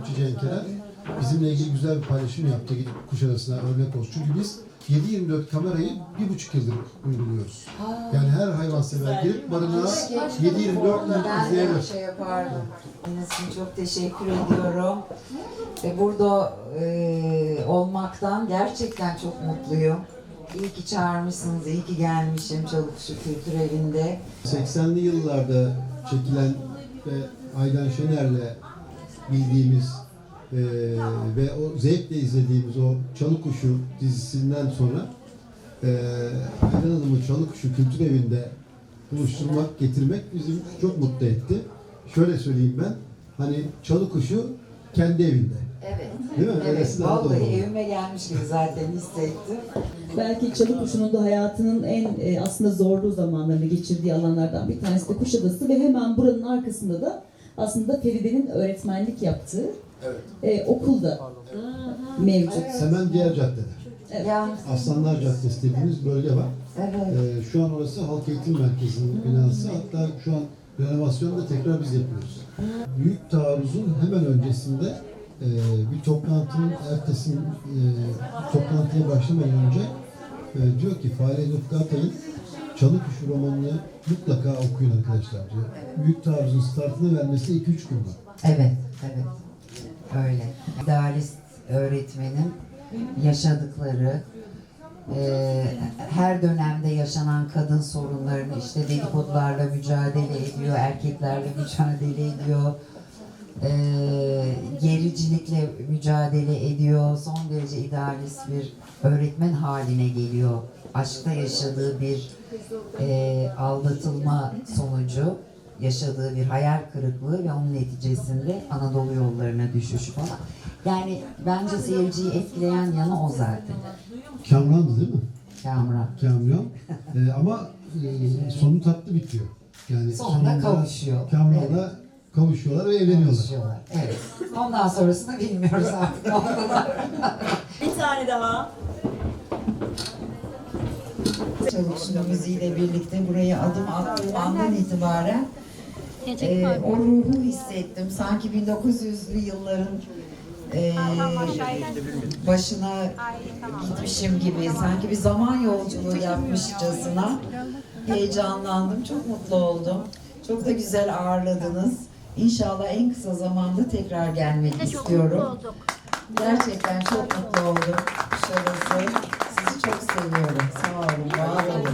Sanatçı Cenk Eren bizimle ilgili güzel bir paylaşım yaptı. Gidip Kuşadası'na örnek olsun. Çünkü biz 7-24 kamerayı bir buçuk yıldır uyguluyoruz. Yani her hayvansever gelip barınağı 7-24 Ben de izleyebilir. şey yapardım. Enes'im çok teşekkür ediyorum. Ve burada e, olmaktan gerçekten çok mutluyum. İyi ki çağırmışsınız, iyi ki gelmişim Çalıkuşu Kültür Evi'nde. 80'li yıllarda çekilen ve Aydan Şener'le bildiğimiz eee, ve o zevkle izlediğimiz o Çalı Kuşu dizisinden sonra eee Aydan Hanım'ı Çalı Kuşu Kültür Evi'nde buluşturmak, getirmek bizim çok mutlu etti. Şöyle söyleyeyim ben, hani Çalı Kuşu kendi evinde. Evet. Değil mi? Evet, Öylesi daha vallahi doğru. evime gelmiş gibi zaten hissettim. Belki çalı kuşunun da hayatının en e, aslında zorlu zamanlarını geçirdiği alanlardan bir tanesi de Kuşadası ve hemen buranın arkasında da aslında Feride'nin öğretmenlik yaptığı e, okul da mevcut. Hemen diğer caddede. Evet. Aslanlar Caddesi dediğimiz bölge var. evet. Ee, şu an orası Halk Eğitim Merkezi'nin binası. Hatta şu an renovasyonu da tekrar biz yapıyoruz. Büyük taarruzun hemen öncesinde e, bir toplantının ertesi e, toplantıya başlamadan önce e, diyor ki Fahri Rıfkı Atay'ın Çalı Kuşu romanını mutlaka okuyun arkadaşlar. Büyük taarruzun startını vermesi 2-3 gün var. Evet, evet. Öyle. İdealist öğretmenin yaşadıkları, e, her dönemde yaşanan kadın sorunlarını işte dedikodularla mücadele ediyor, erkeklerle mücadele ediyor, e, gericilikle mücadele ediyor, son derece idealist bir öğretmen haline geliyor. Aşkta yaşadığı bir e, aldatılma sonucu yaşadığı bir hayal kırıklığı ve onun neticesinde Anadolu yollarına düşüşü falan. Yani bence seyirciyi etkileyen yanı o zaten. Kamran'dı değil mi? Kamran. Kamran. Ee, ama e, sonu tatlı bitiyor. Yani Sonunda kavuşuyor. Kamran'la kavuşuyorlar ve evleniyorlar. Evet. Ondan sonrasını bilmiyoruz artık. Bir tane daha. Çalışma müziğiyle birlikte buraya adım attığım andan itibaren e, o ruhu hissettim. Sanki 1900'lü yılların e, başına gitmişim gibi, sanki bir zaman yolculuğu yapmışçasına heyecanlandım. Çok mutlu oldum. Çok da güzel ağırladınız. İnşallah en kısa zamanda tekrar gelmek çok istiyorum. Çok mutlu olduk. Gerçekten çok mutlu oldum. Şurası. Sizi çok seviyorum. Sağ olun. Var olun.